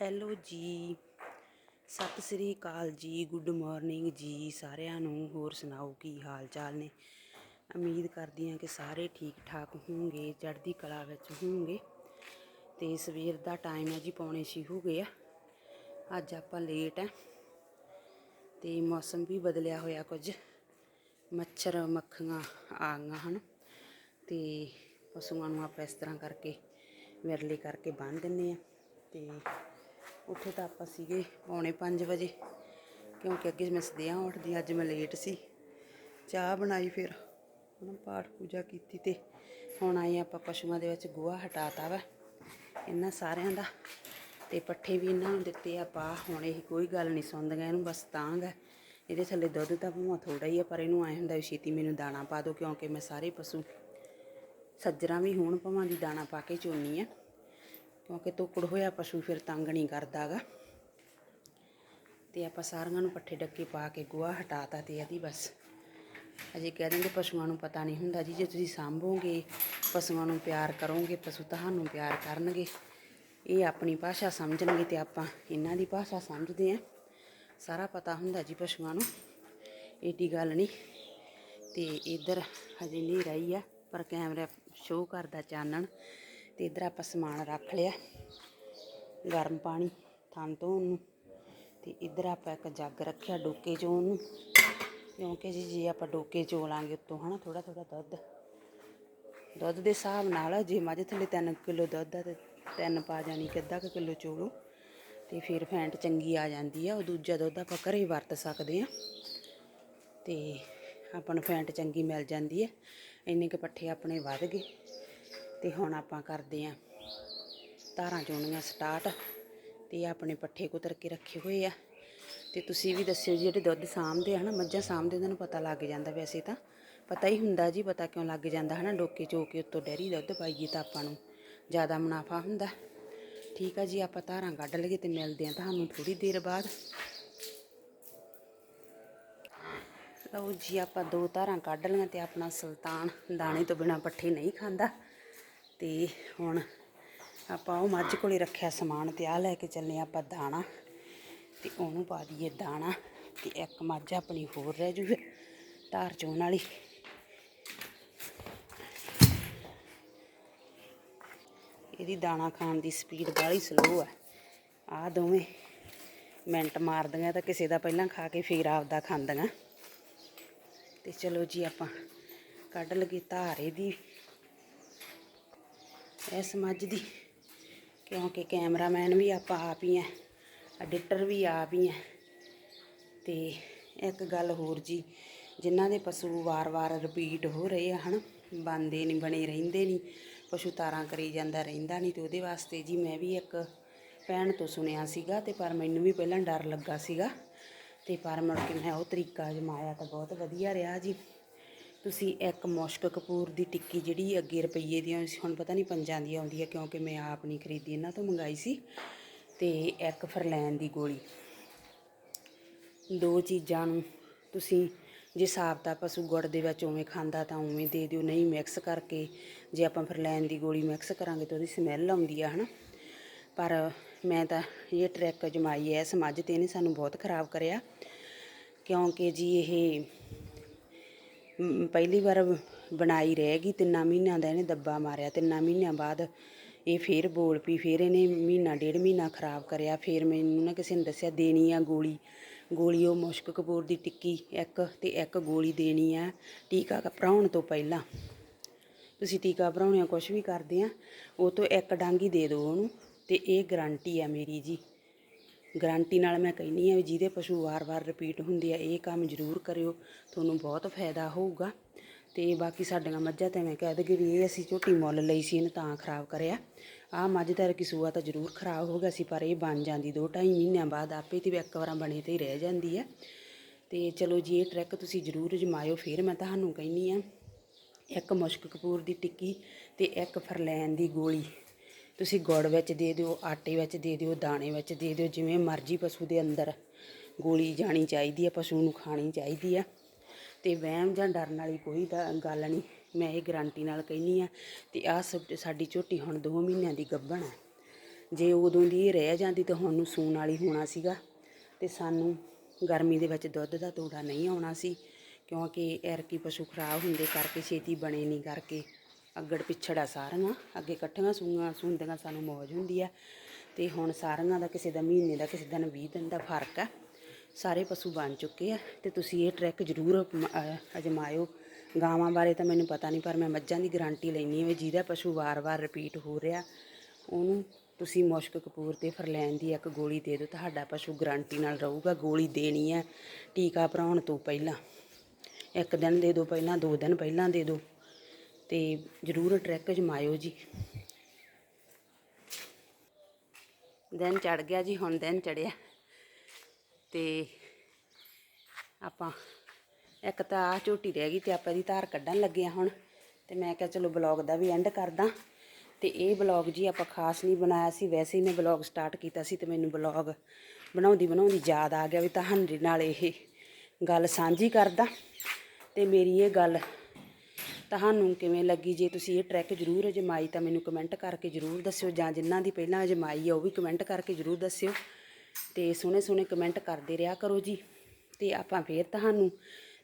Hello ਜੀ। ਸਤਿ ਸ੍ਰੀ ਅਕਾਲ ਜੀ, good morning ਜੀ, ਸਾਰਿਆਂ ਨੂੰ। ਹੋਰ ਸੁਣਾਓ, ਕੀ ਹਾਲ ਚਾਲ ਨੇ? ਉਮੀਦ ਕਰਦੀ ਹਾਂ ਕਿ ਸਾਰੇ ਠੀਕ ਠਾਕ ਹੋਣਗੇ, ਚੜ੍ਹਦੀ ਕਲਾ ਵਿੱਚ ਹੋਵੋਗੇ ਤੇ ਸਵੇਰ ਦਾ ਟਾਈਮ ਹੈ ਜੀ, ਪੌਣੇ ਛੇ ਹੋ ਗਏ ਆ। ਅੱਜ ਆਪਾਂ ਲੇਟ ਆ ਤੇ ਮੌਸਮ ਵੀ ਬਦਲਿਆ ਹੋਇਆ ਕੁਝ। ਮੱਛਰ, ਮੱਖੀਆਂ ਆ ਗਈਆਂ ਹਨ। ਤੇ ਪਸ਼ੂਆਂ ਨੂੰ ਆਪਾਂ ਇਸ ਤਰ੍ਹਾਂ ਕਰਕੇ, ਵਿਰਲੇ ਕਰਕੇ ਬੰਨ੍ਹ ਦਿੰਨੇ ਆ ਤੇ ਉੱਥੇ ਤਾਂ ਆਪਾਂ ਸੀਗੇ ਪੌਣੇ 5 ਵਜੇ, ਕਿਉਂਕਿ ਅੱਗੇ ਮੈਂ ਸਦਿਆਂ ਉੱਠਦੀ, ਅੱਜ ਮੈਂ ਲੇਟ ਸੀ। ਚਾਹ ਬਣਾਈ ਫਿਰ, ਹੁਣ ਪਾਠ ਪੂਜਾ ਕੀਤੀ ਤੇ ਹੁਣ ਆਏ ਆਪਾਂ ਪਸ਼ੂਆਂ ਦੇ ਵਿੱਚ ਗੋਹਾ ਹਟਾਤਾ ਵਾ, ਇਹਨਾਂ ਸਾਰਿਆਂ ਦਾ। ਤੇ ਪੱਠੇ ਵੀ ਇਹਨਾਂ ਨੂੰ ਦਿੱਤੇ ਆ ਪਾ ਹੁਣ ਇਹ ਕੋਈ ਗੱਲ ਨਹੀਂ ਸੁਣਦੀਆਂ, ਇਹਨੂੰ ਬਸ ਤਾਂਗ ਹੈ ਇਹਦੇ ਥੱਲੇ ਦੁੱਧ ਤਾਂ ਭਾਵੇਂ ਥੋੜਾ ਹੀ ਆ, ਪਰ ਇਹਨੂੰ ਆਏ ਹੁੰਦਾ ਵੀ ਛੇਤੀ ਮੈਨੂੰ ਦਾਣਾ ਪਾ ਦਿਓ, ਕਿਉਂਕਿ ਮੈਂ ਸਾਰੇ ਪਸ਼ੂ ਸੱਜਰਾਂ ਵੀ ਹੋਣ ਭਵਾਂ ਦੀ ਦਾਣਾ ਪਾ ਕੇ ਚੋਨੀ ਆ। ਕਿਉਂਕਿ ਤੋਕੜ ਹੋਇਆ ਪਸ਼ੂ ਫਿਰ ਤੰਗ ਨਹੀਂ ਕਰਦਾਗਾ। ਤੇ ਆਪਾਂ ਸਾਰਿਆਂ ਨੂੰ ਪੱਠੇ ਡੱਕੇ ਪਾ ਕੇ ਗੋਹਾ ਹਟਾਤਾ ਤੇ ਇਹਦੀ ਬਸ। ਅਜੇ ਕਹਿ ਦਿੰਦੇ ਪਸ਼ੂਆਂ ਨੂੰ ਪਤਾ ਨਹੀਂ ਹੁੰਦਾ ਜੀ, ਜੇ ਤੁਸੀਂ ਸਾਂਭੋਗੇ, ਪਸ਼ੂਆਂ ਨੂੰ ਪਿਆਰ ਕਰੋਗੇ, ਪਸ਼ੂ ਤੁਹਾਨੂੰ ਪਿਆਰ ਕਰਨਗੇ। ਇਹ ਆਪਣੀ ਭਾਸ਼ਾ ਸਮਝਣਗੇ ਤੇ ਆਪਾਂ ਇਹਨਾਂ ਦੀ ਭਾਸ਼ਾ ਸਮਝਦੇ ਆ ਸਾਰਾ ਪਤਾ ਹੁੰਦਾ ਜੀ ਪਸ਼ੂਆਂ ਨੂੰ। ਏਡੀ ਗੱਲ ਨਹੀਂ। ਤੇ ਇੱਧਰ ਹਜੇ ਨਹੀਂ ਰਹੀ ਆ, ਪਰ ਕੈਮਰਾ ਸ਼ੋਅ ਕਰਦਾ ਚਾਨਣ। ਤੇ ਇੱਧਰ ਆਪਾਂ ਸਮਾਨ ਰੱਖ ਲਿਆ, ਗਰਮ ਪਾਣੀ, ਥਣ ਧੋਣ ਨੂੰ ਤੇ ਇੱਧਰ ਆਪਾਂ ਇੱਕ ਜੱਗ ਰੱਖਿਆ ਡੋਕੇ ਚੋਣ ਨੂੰ ਕਿਉਂਕਿ ਜੀ ਜੇ ਆਪਾਂ ਡੋਕੇ ਚੋ ਲਾਂਗੇ ਉੱਤੋਂ ਹਨਾ ਥੋੜਾ ਥੋੜਾ ਦੁੱਧ ਦੁੱਧ ਦੇ ਹਿਸਾਬ ਨਾਲ ਜੇ ਮੱਝ ਥੱਲੇ 3 ਕਿਲੋ ਦੁੱਧ ਆ ਤੇ ਤਿੰਨ ਪਾ ਜਾਣੀ ਕਿ ਅੱਧਾ ਕੁ ਕਿਲੋ ਚੋਲੋ, ਤੇ ਫਿਰ ਫੈਂਟ ਚੰਗੀ ਆ ਜਾਂਦੀ ਆ, ਉਹ ਦੂਜਾ ਦੁੱਧ ਆਪਾਂ ਘਰੇ ਵਰਤ ਸਕਦੇ ਆ, ਤੇ ਆਪਾਂ ਨੂੰ ਫੈਂਟ ਚੰਗੀ ਮਿਲ ਜਾਂਦੀ ਹੈ ਇੰਨੇ ਕੁ ਪੱਠੇ ਆਪਣੇ ਵੱਧ ਗਏ। ਤੇ ਹੁਣ ਆਪਾਂ ਕਰਦੇ ਆਂ ਧਾਰਾਂ ਚੋਣੀਆਂ ਸਟਾਰਟ ਤੇ ਆਪਣੇ ਪੱਠੇ ਕੁਤਰ ਕੇ ਰੱਖੇ ਹੋਏ ਆ। ਤੇ ਤੁਸੀਂ ਵੀ ਦੱਸਿਓ ਜੀ, ਜਿਹੜੇ ਦੁੱਧ ਸਾਂਭਦੇ ਆ ਹਨਾ, ਮੱਝਾਂ ਸਾਂਭਦੇ ਉਹਨਾਂ ਨੂੰ ਪਤਾ ਲੱਗ ਜਾਂਦਾ ਵੈਸੇ ਤਾਂ। ਪਤਾ ਹੀ ਹੁੰਦਾ ਜੀ, ਪਤਾ ਕਿਉਂ ਲੱਗ ਜਾਂਦਾ ਹਨਾ, ਡੋਕੇ ਚੋ ਕੇ ਉੱਤੋਂ ਡੈਰੀ ਦੁੱਧ ਪਾਈਏ ਤਾਂ ਆਪਾਂ ਨੂੰ ਜ਼ਿਆਦਾ ਮੁਨਾਫਾ ਹੁੰਦਾ। ਠੀਕ ਆ ਜੀ, ਆਪਾਂ ਧਾਰਾਂ ਕੱਢ ਲਈਏ ਤੇ ਮਿਲਦੇ ਆ ਤੁਹਾਨੂੰ ਥੋੜੀ ਦੇਰ ਬਾਅਦ। ਲਓ ਜੀ, ਆਪਾਂ ਦੋ ਧਾਰਾਂ ਕੱਢ ਲਈਆਂ ਤੇ ਆਪਣਾ ਸੁਲਤਾਨ ਦਾਣੇ ਤੋਂ ਬਿਨਾ ਪੱਠੇ ਨਹੀਂ ਖਾਂਦਾ। ਤੇ ਹੁਣ ਆਪਾਂ ਉਹ ਮੱਝ ਕੋਲੇ ਰੱਖਿਆ ਸਮਾਨ ਤੇ ਆ ਲੈ ਕੇ ਚੱਲੇ ਆਪਾਂ ਦਾਣਾ ਤੇ ਉਹਨੂੰ ਪਾ ਦਈਏ ਦਾਣਾ ਤੇ ਇੱਕ ਮੱਝ ਆਪਣੀ ਹੋਰ ਰਹਿ ਜੂ ਧਾਰ ਚੋਣ ਵਾਲੀ। ਇਹਦੀ ਦਾਣਾ ਖਾਣ ਦੀ ਸਪੀਡ ਬਾਹਲੀ ਸਲੋ ਆ। ਆ ਦੋਵੇਂ ਮਿੰਟ ਮਾਰਦੀਆਂ ਤਾਂ ਕਿਸੇ ਦਾ ਪਹਿਲਾਂ ਖਾ ਕੇ ਫੇਰ ਆਪਦਾ ਖਾਂਦੀਆਂ। ਤੇ ਚਲੋ ਜੀ ਆਪਾਂ ਕੱਢ ਲਗੇ ਧਾਰੇ ਦੀ ਇਸ ਮੱਝ ਦੀ। ਕਿਉਂਕਿ ਕੈਮਰਾਮੈਨ ਵੀ ਆਪਾਂ ਆਪ ਹੀ ਆ ਐਡੀਟਰ ਵੀ ਆਪ ਹੀ ਆ ਤੇ ਇੱਕ ਗੱਲ ਹੋਰ ਜੀ, ਜਿਨ੍ਹਾਂ ਦੇ ਪਸ਼ੂ ਵਾਰ-ਵਾਰ ਰਿਪੀਟ ਹੋ ਰਹੇ ਆ, ਹਨ ਬੰਦੇ ਨਹੀਂ, ਬਣੇ ਰਹਿੰਦੇ ਨਹੀਂ, ਪਸ਼ੂ ਤਾਰਾਂ ਕਰੀ ਜਾਂਦਾ, ਰਹਿੰਦਾ ਨਹੀਂ, ਤੇ ਉਹਦੇ ਵਾਸਤੇ ਜੀ ਮੈਂ ਵੀ ਇੱਕ ਭੈਣ ਤੋਂ ਸੁਣਿਆ ਸੀਗਾ, ਤੇ ਪਰ ਮੈਨੂੰ ਵੀ ਪਹਿਲਾਂ ਡਰ ਲੱਗਾ ਸੀਗਾ। ਤੇ ਪਰ ਮੁੜ ਕੇ ਮੈਂ ਉਹ ਤਰੀਕਾ ਅਜਮਾਇਆ ਤਾਂ ਬਹੁਤ ਵਧੀਆ ਰਿਹਾ ਜੀ। ਤੁਸੀਂ ਇੱਕ ਮੁਸ਼ਕ ਕਪੂਰ ਦੀ ਟਿੱਕੀ ਜਿਹੜੀ ਅੱਗੇ ਰੁਪਈਏ ਦੀ ਆਉਂਦੀ ਸੀ, ਹੁਣ ਪਤਾ ਨਹੀਂ ਪੰਜਾਂ ਦੀ ਆਉਂਦੀ ਹੈ ਕਿਉਂਕਿ ਮੈਂ ਆਪ ਨਹੀਂ ਖਰੀਦੀ, ਇਹਨਾਂ ਤੋਂ ਮੰਗਾਈ ਸੀ ਤੇ ਇੱਕ ਫਰਲੈਨ ਦੀ ਗੋਲੀ। ਦੋ ਚੀਜ਼ਾਂ ਨੂੰ ਤੁਸੀਂ ਜੇ ਸਾਬਤਾ ਪਸ਼ੂ ਗੁੜ ਦੇ ਵਿੱਚ ਉਵੇਂ ਖਾਂਦਾ ਤਾਂ ਉਵੇਂ ਦੇ ਦਿਓ, ਨਹੀਂ ਮਿਕਸ ਕਰਕੇ ਜੇ ਆਪਾਂ ਫਰਲੈਨ ਦੀ ਗੋਲੀ ਮਿਕਸ ਕਰਾਂਗੇ ਤਾਂ ਉਹਦੀ ਸਮੈਲ ਆਉਂਦੀ ਆ, ਹਨਾ? ਪਰ ਮੈਂ ਤਾਂ ਇਹ ਟਰੈਕ ਜਮਾਈ ਐ ਸਮਝ ਤੇ ਇਹਨੇ ਸਾਨੂੰ ਬਹੁਤ ਖਰਾਬ ਕਰਿਆ, ਕਿਉਂਕਿ ਜੀ ਇਹ ਪਹਿਲੀ ਵਾਰ ਬਣਾਈ ਰਹਿ ਗਈ, ਤਿੰਨਾਂ ਮਹੀਨਿਆਂ ਦਾ ਇਹਨੇ ਦੱਬਾ ਮਾਰਿਆ। ਤਿੰਨਾਂ ਮਹੀਨਿਆਂ ਬਾਅਦ ਇਹ ਫੇਰ ਬੋਲ ਪਈ, ਫੇਰ ਇਹਨੇ ਮਹੀਨਾ, ਡੇਢ ਮਹੀਨਾ ਖਰਾਬ ਕਰਿਆ। ਫੇਰ ਮੈਨੂੰ ਨਾ ਕਿਸੇ ਨੇ ਦੱਸਿਆ, ਦੇਣੀ ਆ ਗੋਲੀ। ਗੋਲੀ ਉਹ ਮੁਸ਼ਕ ਕਪੂਰ ਦੀ ਟਿੱਕੀ ਇੱਕ ਤੇ ਇੱਕ ਗੋਲੀ ਦੇਣੀ ਆ ਟੀਕਾ ਭਰਾਉਣ ਤੋਂ ਪਹਿਲਾਂ। ਤੁਸੀਂ ਟੀਕਾ ਭਰਾਉਣਿਆ ਕੁਝ ਵੀ ਕਰਦੇ ਆ, ਉਹ ਤੋਂ ਇੱਕ ਡਾਂਗੀ ਦੇ ਦਿਓ ਉਹਨੂੰ ਤੇ ਇਹ ਗਾਰੰਟੀ ਆ ਮੇਰੀ ਜੀ। ਗਰੰਟੀ ਨਾਲ ਮੈਂ ਕਹਿੰਨੀ ਆ ਵੀ ਜਿਹਦੇ ਪਸ਼ੂ ਵਾਰ-ਵਾਰ ਰਿਪੀਟ ਹੁੰਦੇ ਆ, ਇਹ ਕੰਮ ਜ਼ਰੂਰ ਕਰਿਓ, ਤੁਹਾਨੂੰ ਬਹੁਤ ਫਾਇਦਾ ਹੋਊਗਾ। ਤੇ ਬਾਕੀ ਸਾਡੀਆਂ ਮੱਝਾਂ ਤੇ ਮੈਂ ਕਹਿ ਦਗੀ ਵੀ ਇਹ ਅਸੀਂ ਝੋਟੀ ਮੁੱਲ ਲਈ ਸੀ, ਇਹਨੂੰ ਤਾਂ ਖਰਾਬ ਕਰਿਆ। ਆਹ ਮੱਝ ਦਾ ਕਿਸੂਆ ਤਾਂ ਜ਼ਰੂਰ ਖਰਾਬ ਹੋ ਗਿਆ ਸੀ, ਪਰ ਇਹ ਬਣ ਜਾਂਦੀ ਦੋ ਢਾਈ ਮਹੀਨਿਆਂ ਬਾਅਦ ਆਪੇ ਤੇ ਵੀ ਇੱਕ ਵਾਰਾਂ ਬਣੇ ਤੇ ਹੀ ਰਹਿ ਜਾਂਦੀ ਹੈ ਤੇ ਚਲੋ ਜੀ, ਇਹ ਟਰੈਕ ਤੁਸੀਂ ਜ਼ਰੂਰ ਜਮਾਇਓ ਫਿਰ ਮੈਂ ਤੁਹਾਨੂੰ ਕਹਿੰਨੀ ਆ ਇੱਕ ਮੁਸ਼ਕ ਕਪੂਰ ਦੀ ਟਿੱਕੀ ਤੇ ਇੱਕ ਫਰਲੈਨ ਦੀ ਗੋਲੀ। ਤੁਸੀਂ ਗੁੜ ਵਿੱਚ ਦੇ ਦਿਓ, ਆਟੇ ਵਿੱਚ ਦੇ ਦਿਓ, ਦਾਣੇ ਵਿੱਚ ਦੇ ਦਿਓ, ਜਿਵੇਂ ਮਰਜ਼ੀ ਪਸ਼ੂ ਦੇ ਅੰਦਰ ਗੋਲੀ ਜਾਣੀ ਚਾਹੀਦੀ ਹੈ ਪਸ਼ੂ ਨੂੰ ਖਾਣੀ ਚਾਹੀਦੀ ਆ। ਤੇ ਵਹਿਮ ਜਾਂ ਡਰਨ ਵਾਲੀ ਕੋਈ ਦਾ- ਗੱਲ ਨਹੀਂ, ਮੈਂ ਇਹ ਗਾਰੰਟੀ ਨਾਲ ਕਹਿੰਨੀ ਆ ਤੇ ਆ ਸਾਡੀ ਝੋਟੀ ਹੁਣ 2 ਮਹੀਨਿਆਂ ਦੀ ਗੱਭਣ ਹੈ ਜੇ ਉਦੋਂ ਦੀ ਇਹ ਰਹਿ ਜਾਂਦੀ ਤਾਂ ਹੁਣ ਨੂੰ ਸੂਣ ਵਾਲੀ ਹੋਣਾ ਸੀਗਾ ਤੇ ਸਾਨੂੰ ਗਰਮੀ ਦੇ ਵਿੱਚ ਦੁੱਧ ਦਾ ਤੋੜਾ ਨਹੀਂ ਆਉਣਾ ਸੀ, ਕਿਉਂਕਿ ਐਰਕੀ ਪਸ਼ੂ ਖਰਾਬ ਹੁੰਦੇ ਕਰਕੇ, ਛੇਤੀ ਬਣੇ ਨਹੀਂ ਕਰਕੇ। ਅੱਗੜ ਪਿੱਛੜ ਆ ਸਾਰੀਆਂ, ਅੱਗੇ ਇਕੱਠੀਆਂ ਸੂਆਂ ਸੂੰਦੀਆਂ ਸਾਨੂੰ ਮੌਜ ਹੁੰਦੀ ਆ। ਤੇ ਹੁਣ ਸਾਰੀਆਂ ਦਾ ਕਿਸੇ ਦਾ ਮਹੀਨੇ ਦਾ, ਕਿਸੇ ਦਾ 20 ਦਿਨ ਦਾ ਫ਼ਰਕ ਆ। ਸਾਰੇ ਪਸ਼ੂ ਬਣ ਚੁੱਕੇ ਆ ਤੇ ਤੁਸੀਂ ਇਹ ਟਰੈਕ ਜ਼ਰੂਰ ਅਜਮਾਇਓ। ਗਾਵਾਂ ਬਾਰੇ ਤਾਂ ਮੈਨੂੰ ਪਤਾ ਨਹੀਂ, ਪਰ ਮੈਂ ਮੱਝਾਂ ਦੀ ਗਾਰੰਟੀ ਲੈਣੀ ਹੈ ਵੀ ਜਿਹਦਾ ਪਸ਼ੂ ਵਾਰ-ਵਾਰ ਰਿਪੀਟ ਹੋ ਰਿਹਾ, ਉਹਨੂੰ ਤੁਸੀਂ ਮੁਸ਼ਕ ਕਪੂਰ ਤੇ ਫਰਲੈਨ ਦੀ ਇੱਕ ਗੋਲੀ ਦੇ ਦਿਓ, ਤੁਹਾਡਾ ਪਸ਼ੂ ਗਾਰੰਟੀ ਨਾਲ ਰਹੂਗਾ, ਗੋਲੀ ਦੇਣੀ ਹੈ ਟੀਕਾ ਭਰਾਉਣ ਤੋਂ ਪਹਿਲਾਂ, ਇੱਕ ਦਿਨ ਦੇ ਦਿਓ ਪਹਿਲਾਂ, ਦੋ ਦਿਨ ਪਹਿਲਾਂ ਦੇ ਦਿਓ। ਤੇ ਜ਼ਰੂਰ ਟਰੈਕ ਜਮਾਇਓ ਜੀ। ਦਿਨ ਚੜ ਗਿਆ ਜੀ, ਹੁਣ ਦਿਨ ਚੜਿਆ ਤੇ ਆਪਾਂ ਇੱਕ ਤਾਂ ਆ ਝੋਟੀ ਰਹਿ ਗਈ ਤੇ ਆਪਾਂ ਇਹਦੀ ਧਾਰ ਕੱਢਣ ਲੱਗੇ ਆ ਹੁਣ। ਤੇ ਮੈਂ ਕਿਹਾ ਚਲੋ ਬਲੌਗ ਦਾ ਵੀ ਐਂਡ ਕਰਦਾ। ਤੇ ਇਹ ਬਲੌਗ ਜੀ ਆਪਾਂ ਖਾਸ ਨਹੀਂ ਬਣਾਇਆ ਸੀ, ਵੈਸੇ ਹੀ ਮੈਂ ਬਲੌਗ ਸਟਾਰਟ ਕੀਤਾ ਸੀ ਤੇ ਮੈਨੂੰ ਬਲੌਗ ਬਣਾਉਂਦੀ ਬਣਾਉਂਦੀ ਯਾਦ ਆ ਗਿਆ ਵੀ ਤੁਹਾਡੇ ਨਾਲ ਇਹ ਗੱਲ ਸਾਂਝੀ ਕਰਦਾ। ਤੇ ਮੇਰੀ ਇਹ ਗੱਲ ਤੁਹਾਨੂੰ ਕਿਵੇਂ ਲੱਗੀ? ਜੇ ਤੁਸੀਂ ਇਹ ਟਰੈਕ ਜ਼ਰੂਰ ਅਜਮਾਈ ਤਾਂ ਮੈਨੂੰ ਕਮੈਂਟ ਕਰਕੇ ਜ਼ਰੂਰ ਦੱਸਿਓ ਜਾਂ ਜਿਨ੍ਹਾਂ ਦੀ ਪਹਿਲਾਂ ਅਜਮਾਈ ਆ ਉਹ ਵੀ ਕਮੈਂਟ ਕਰਕੇ ਜ਼ਰੂਰ ਦੱਸਿਓ। ਤੇ ਸੋਹਣੇ ਸੋਹਣੇ ਕਮੈਂਟ ਕਰਦੇ ਰਿਹਾ ਕਰੋ ਜੀ। ਤੇ ਆਪਾਂ ਫੇਰ ਤੁਹਾਨੂੰ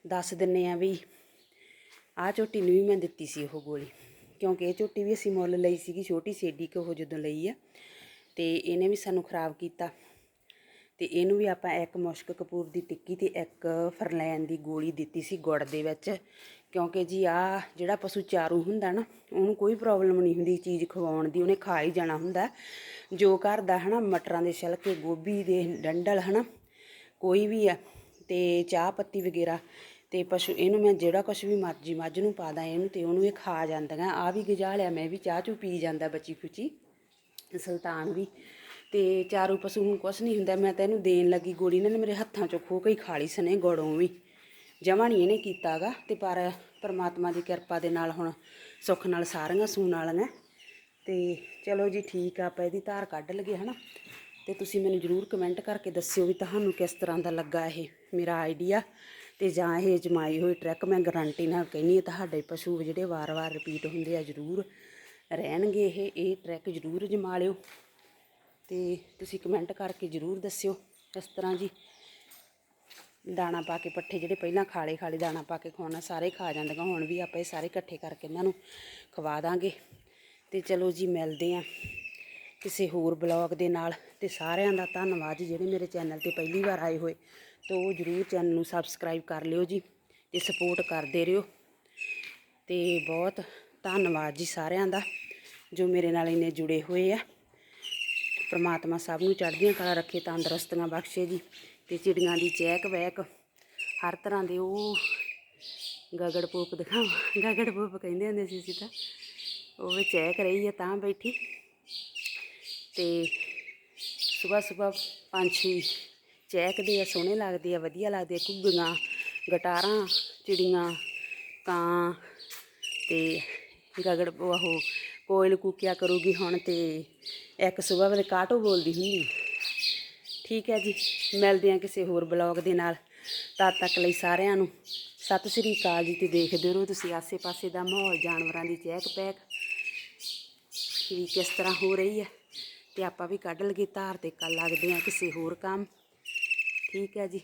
ਦੱਸ ਦਿੰਨੇ ਆ ਵੀ ਆਹ ਝੋਟੀ ਨੂੰ ਵੀ ਮੈਂ ਦਿੱਤੀ ਸੀ ਉਹ ਗੋਲੀ। ਕਿਉਂਕਿ ਇਹ ਝੋਟੀ ਵੀ ਅਸੀਂ ਮੁੱਲ ਲਈ ਸੀਗੀ, ਛੋਟੀ ਸੇਡੀ ਕਿ ਉਹ ਜਦੋਂ ਲਈ ਆ। ਤੇ ਇਹਨੇ ਵੀ ਸਾਨੂੰ ਖਰਾਬ ਕੀਤਾ। ਤੇ ਇਹਨੂੰ ਵੀ ਆਪਾਂ ਇੱਕ ਮੁਸ਼ਕ ਕਪੂਰ ਦੀ ਟਿੱਕੀ ਤੇ ਇੱਕ ਫਰਲੈਨ ਦੀ ਗੋਲੀ ਦਿੱਤੀ ਸੀ ਗੁੜ ਦੇ ਵਿੱਚ। ਕਿਉਂਕਿ ਜੀ ਆ ਜਿਹੜਾ ਪਸ਼ੂ ਚਾਰੂ ਹੁੰਦਾ ਨਾ, ਉਹਨੂੰ ਕੋਈ ਪ੍ਰੋਬਲਮ ਨਹੀਂ ਹੁੰਦੀ ਚੀਜ਼ ਖਵਾਉਣ ਦੀ, ਉਹਨੇ ਖਾ ਹੀ ਜਾਣਾ ਹੁੰਦਾ। ਜੋ ਘਰ ਦਾ ਹਨਾ, ਮਟਰਾਂ ਦੇ ਛਿਲਕੇ, ਗੋਭੀ ਦੇ ਡੰਡਲ ਹਨਾ, ਕੋਈ ਵੀ ਆ, ਤੇ ਚਾਹ ਪੱਤੀ ਵਗੈਰਾ, ਤੇ ਪਸ਼ੂ ਇਹਨੂੰ ਮੈਂ ਜਿਹੜਾ ਕੁਛ ਵੀ ਮਰਜ਼ੀ ਮੱਝ ਨੂੰ ਪਾ ਦਾਂ ਇਹਨੂੰ ਤੇ ਉਹਨੂੰ ਇਹ ਖਾ ਜਾਂਦੀਆਂ। ਆ ਵੀ ਗਜਾ ਲਿਆ, ਮੈਂ ਵੀ ਚਾਹ ਚੂ ਪੀ ਜਾਂਦਾ ਬੱਚੀ ਖੁਚੀ। ਸੁਲਤਾਨ ਵੀ। ਤੇ ਚਾਰੂ ਪਸ਼ੂ ਨੂੰ ਕੁਛ ਨਹੀਂ ਹੁੰਦਾ, ਮੈਂ ਤਾਂ ਇਹਨੂੰ ਦੇਣ ਲੱਗੀ ਗੋਲੀ, ਇਹਨਾਂ ਨੇ ਮੇਰੇ ਹੱਥਾਂ ਚੋਂ ਖੋ ਕੇ ਹੀ ਖਾ ਲਈ ਸਨੇ ਗੋੜੋਂ ਵੀ। ਜਮਾ ਨਹੀਂ ਇਹਨੇ ਕੀਤਾਗਾ, ਤੇ ਪਰ ਪਰਮਾਤਮਾ ਦੀ ਕਿਰਪਾ ਦੇ ਨਾਲ ਹੁਣ ਸੁੱਖ ਨਾਲ ਸਾਰੀਆਂ ਸੂਣ ਵਾਲੀਆਂ ਤੇ ਚਲੋ ਜੀ, ਠੀਕ ਆ, ਆਪਾਂ ਇਹਦੀ ਧਾਰ ਕੱਢ ਲਈਏ, ਹਨਾ। ਤੇ ਤੁਸੀਂ ਮੈਨੂੰ ਜਰੂਰ ਕਮੈਂਟ ਕਰਕੇ ਦੱਸਿਓ ਵੀ ਤੁਹਾਨੂੰ ਕਿਸ ਤਰ੍ਹਾਂ ਦਾ ਲੱਗਾ ਇਹ ਮੇਰਾ ਆਈਡੀਆ ਤੇ ਜਾਂ ਇਹ ਜਮਾਈ ਹੋਈ ਟਰੈਕ ਮੈਂ ਗਾਰੰਟੀ ਨਾਲ ਕਹਿੰਨੀ ਹਾਂ, ਤੁਹਾਡੇ ਪਸ਼ੂ ਜਿਹੜੇ ਵਾਰ-ਵਾਰ ਰਿਪੀਟ ਹੁੰਦੇ ਆ, ਜਰੂਰ ਰਹਿਣਗੇ ਇਹ ਇਹ ਟਰੈਕ ਜਰੂਰ ਜਮਾ ਲਿਓ। ਤੇ ਤੁਸੀਂ ਕਮੈਂਟ ਕਰਕੇ ਜਰੂਰ ਦੱਸਿਓ ਇਸ ਤਰ੍ਹਾਂ ਜੀ। ਦਾਣਾ ਪਾ ਕੇ ਪੱਠੇ ਜਿਹੜੇ ਪਹਿਲਾਂ ਖਾਲੇ ਖਾਲੇ ਦਾਣਾ ਪਾ ਕੇ ਖਵਾਉਣਾ, ਸਾਰੇ ਖਾ ਜਾਂਦੀਆਂ, ਹੁਣ ਵੀ ਆਪਾਂ ਇਹ ਸਾਰੇ ਇਕੱਠੇ ਕਰਕੇ ਇਹਨਾਂ ਨੂੰ ਖਵਾ ਦਾਂਗੇ। ਤੇ ਚਲੋ ਜੀ, ਮਿਲਦੇ ਆਂ ਕਿਸੇ ਹੋਰ ਬਲੌਗ ਦੇ ਨਾਲ। ਤੇ ਸਾਰਿਆਂ ਦਾ ਧੰਨਵਾਦ ਜੀ, ਜਿਹੜੇ ਮੇਰੇ ਚੈਨਲ ਤੇ ਪਹਿਲੀ ਵਾਰ ਆਏ ਹੋਏ, ਤੇ ਉਹ ਜਰੂਰ ਚੈਨਲ ਨੂੰ ਸਬਸਕ੍ਰਾਈਬ ਕਰ ਲਿਓ ਜੀ ਤੇ ਸਪੋਰਟ ਕਰਦੇ ਰਹੋ ਤੇ ਬਹੁਤ ਧੰਨਵਾਦ ਜੀ ਸਾਰਿਆਂ ਦਾ, ਜੋ ਮੇਰੇ ਨਾਲ ਇੰਨੇ ਜੁੜੇ ਹੋਏ ਆ। ਪ੍ਰਮਾਤਮਾ ਸਭ ਨੂੰ ਚੜ੍ਹਦੀਆਂ ਕਲਾ ਰੱਖੇ, ਤੰਦਰੁਸਤੀਆਂ ਬਖਸ਼ੇ ਜੀ ਤੇ ਚਿੜੀਆਂ ਦੀ ਚਹਿਕ ਬਹਿਕ ਹਰ ਤਰ੍ਹਾਂ ਦੇ ਉਹ ਗਗੜ ਪੋਪ ਦਿਖਾਵਾਂ। ਗਗੜ ਪੋਪ ਕਹਿੰਦੇ ਹੁੰਦੇ ਸੀ ਅਸੀਂ ਤਾਂ। ਉਹ ਵੀ ਰਹੀ ਹੈ ਤਾਂ ਬੈਠੀ। ਤੇ ਸਵੇਰ ਸਵੇਰ ਪੰਛੀ ਚਹਿਕਦੇ ਆ, ਸੋਹਣੇ ਲੱਗਦੇ ਆ, ਵਧੀਆ ਲੱਗਦੇ ਆ, ਘੁੱਗੀਆਂ, ਗਟਾਰਾਂ, ਚਿੜੀਆਂ, ਕਾਂ ਤੇ ਗਗੜ ਉਹ ਕੋਇਲ ਕੂਕਿਆ ਕਰੂਗੀ ਹੁਣ ਤੇ ਇੱਕ ਸਵੇਰ ਵੇਲੇ ਕਾਟੋ ਬੋਲਦੀ ਹੁੰਦੀ। ਠੀਕ ਹੈ ਜੀ, ਮਿਲਦੇ ਹਾਂ ਕਿਸੇ ਹੋਰ ਬਲੌਗ ਦੇ ਨਾਲ। ਤਦ ਤੱਕ ਲਈ ਸਾਰਿਆਂ ਨੂੰ ਸਤਿ ਸ੍ਰੀ ਅਕਾਲ ਜੀ ਤੇ ਦੇਖਦੇ ਰਹੋ ਤੁਸੀਂ ਆਸੇ-ਪਾਸੇ ਦਾ ਮਾਹੌਲ, ਜਾਨਵਰਾਂ ਦੀ ਚਹਿਕ ਪੈਕ। ਵੀ ਕਿਸ ਤਰ੍ਹਾਂ ਹੋ ਰਹੀ ਹੈ ਤੇ ਆਪਾਂ ਵੀ ਕੱਢ ਲਗੇ ਧਾਰ ਤੇ ਕੱਲ ਲੱਗਦੇ ਆ ਕਿਸੇ ਹੋਰ ਕੰਮ। ਠੀਕ ਹੈ ਜੀ।